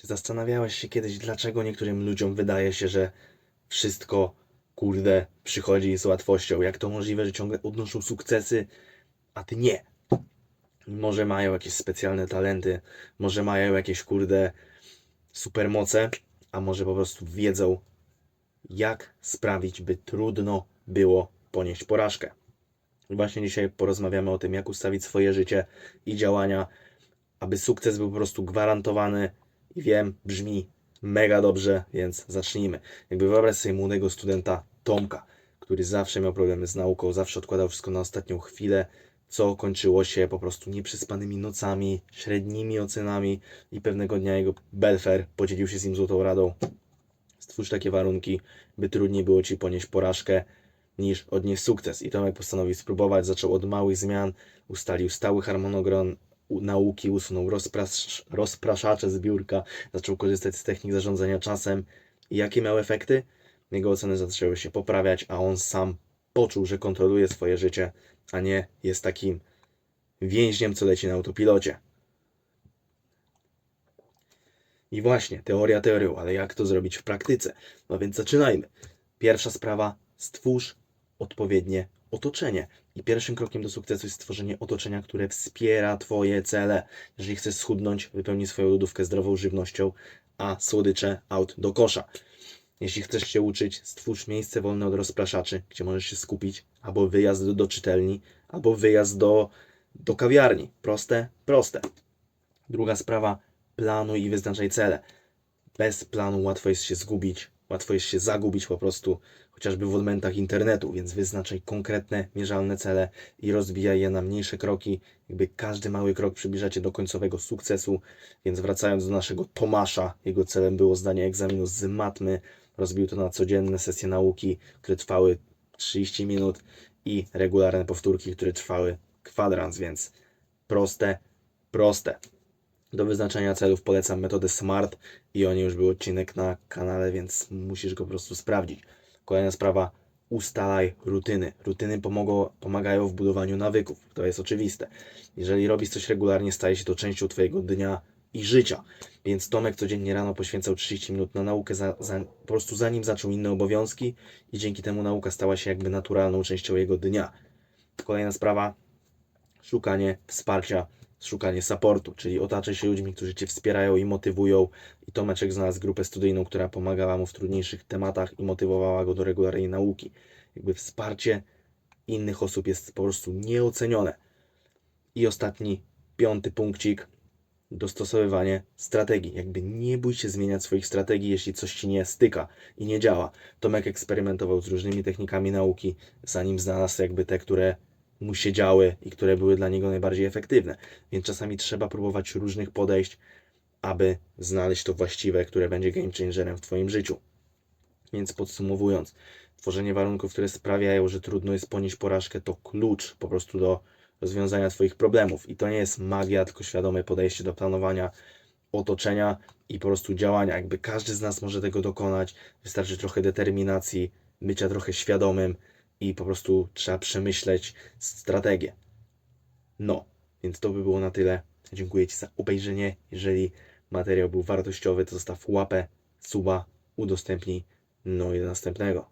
Czy zastanawiałeś się kiedyś, dlaczego niektórym ludziom wydaje się, że wszystko, kurde, przychodzi z łatwością? Jak to możliwe, że ciągle odnoszą sukcesy, a ty nie? Może mają jakieś specjalne talenty, może mają jakieś, kurde, supermoce, a może po prostu wiedzą, jak sprawić, by trudno było ponieść porażkę. I właśnie dzisiaj porozmawiamy o tym, jak ustawić swoje życie i działania, aby sukces był po prostu gwarantowany. I wiem, brzmi mega dobrze, więc zacznijmy. Jakby wyobraź sobie młodego studenta Tomka, który zawsze miał problemy z nauką, zawsze odkładał wszystko na ostatnią chwilę, co kończyło się po prostu nieprzespanymi nocami, średnimi ocenami i pewnego dnia jego Belfer podzielił się z nim złotą radą. Stwórz takie warunki, by trudniej było ci ponieść porażkę niż odnieść sukces. I Tomek postanowił spróbować, zaczął od małych zmian, ustalił stały harmonogram nauki, usunął rozprasz, rozpraszacze z biurka, zaczął korzystać z technik zarządzania czasem. I jakie miał efekty? Jego oceny zaczęły się poprawiać, a on sam poczuł, że kontroluje swoje życie, a nie jest takim więźniem, co leci na autopilocie. I właśnie, teoria teorią, ale jak to zrobić w praktyce? No więc zaczynajmy. Pierwsza sprawa, stwórz odpowiednie otoczenie. I pierwszym krokiem do sukcesu jest stworzenie otoczenia, które wspiera Twoje cele. Jeżeli chcesz schudnąć, wypełnij swoją lodówkę zdrową żywnością, a słodycze out do kosza. Jeśli chcesz się uczyć, stwórz miejsce wolne od rozpraszaczy, gdzie możesz się skupić, albo wyjazd do, do czytelni, albo wyjazd do, do kawiarni. Proste? Proste. Druga sprawa, planuj i wyznaczaj cele. Bez planu łatwo jest się zgubić, łatwo jest się zagubić po prostu, chociażby w odmętach internetu, więc wyznaczaj konkretne, mierzalne cele i rozbijaj je na mniejsze kroki. Jakby każdy mały krok przybliża cię do końcowego sukcesu. Więc wracając do naszego Tomasza, jego celem było zdanie egzaminu z matmy. Rozbił to na codzienne sesje nauki, które trwały 30 minut i regularne powtórki, które trwały kwadrans, więc proste, proste. Do wyznaczania celów polecam metodę SMART i o niej już był odcinek na kanale, więc musisz go po prostu sprawdzić. Kolejna sprawa, ustalaj rutyny. Rutyny pomogą, pomagają w budowaniu nawyków, to jest oczywiste. Jeżeli robisz coś regularnie, staje się to częścią Twojego dnia i życia. Więc Tomek codziennie rano poświęcał 30 minut na naukę, za, za, po prostu zanim zaczął inne obowiązki i dzięki temu nauka stała się jakby naturalną częścią jego dnia. Kolejna sprawa, szukanie wsparcia, szukanie supportu, czyli otaczaj się ludźmi, którzy Cię wspierają i motywują. I Tomeczek znalazł grupę studyjną, która pomagała mu w trudniejszych tematach i motywowała go do regularnej nauki. Jakby wsparcie innych osób jest po prostu nieocenione. I ostatni, piąty punkcik, dostosowywanie strategii. Jakby nie bój się zmieniać swoich strategii, jeśli coś Ci nie styka i nie działa. Tomek eksperymentował z różnymi technikami nauki, zanim znalazł jakby te, które mu się działy i które były dla niego najbardziej efektywne. Więc czasami trzeba próbować różnych podejść, aby znaleźć to właściwe, które będzie game changerem w Twoim życiu. Więc podsumowując, tworzenie warunków, które sprawiają, że trudno jest ponieść porażkę, to klucz po prostu do rozwiązania Twoich problemów. I to nie jest magia, tylko świadome podejście do planowania otoczenia i po prostu działania. Jakby każdy z nas może tego dokonać. Wystarczy trochę determinacji, bycia trochę świadomym i po prostu trzeba przemyśleć strategię. No, więc to by było na tyle. Dziękuję Ci za obejrzenie. Jeżeli materiał był wartościowy, to zostaw łapę, suba, udostępnij. No i do następnego.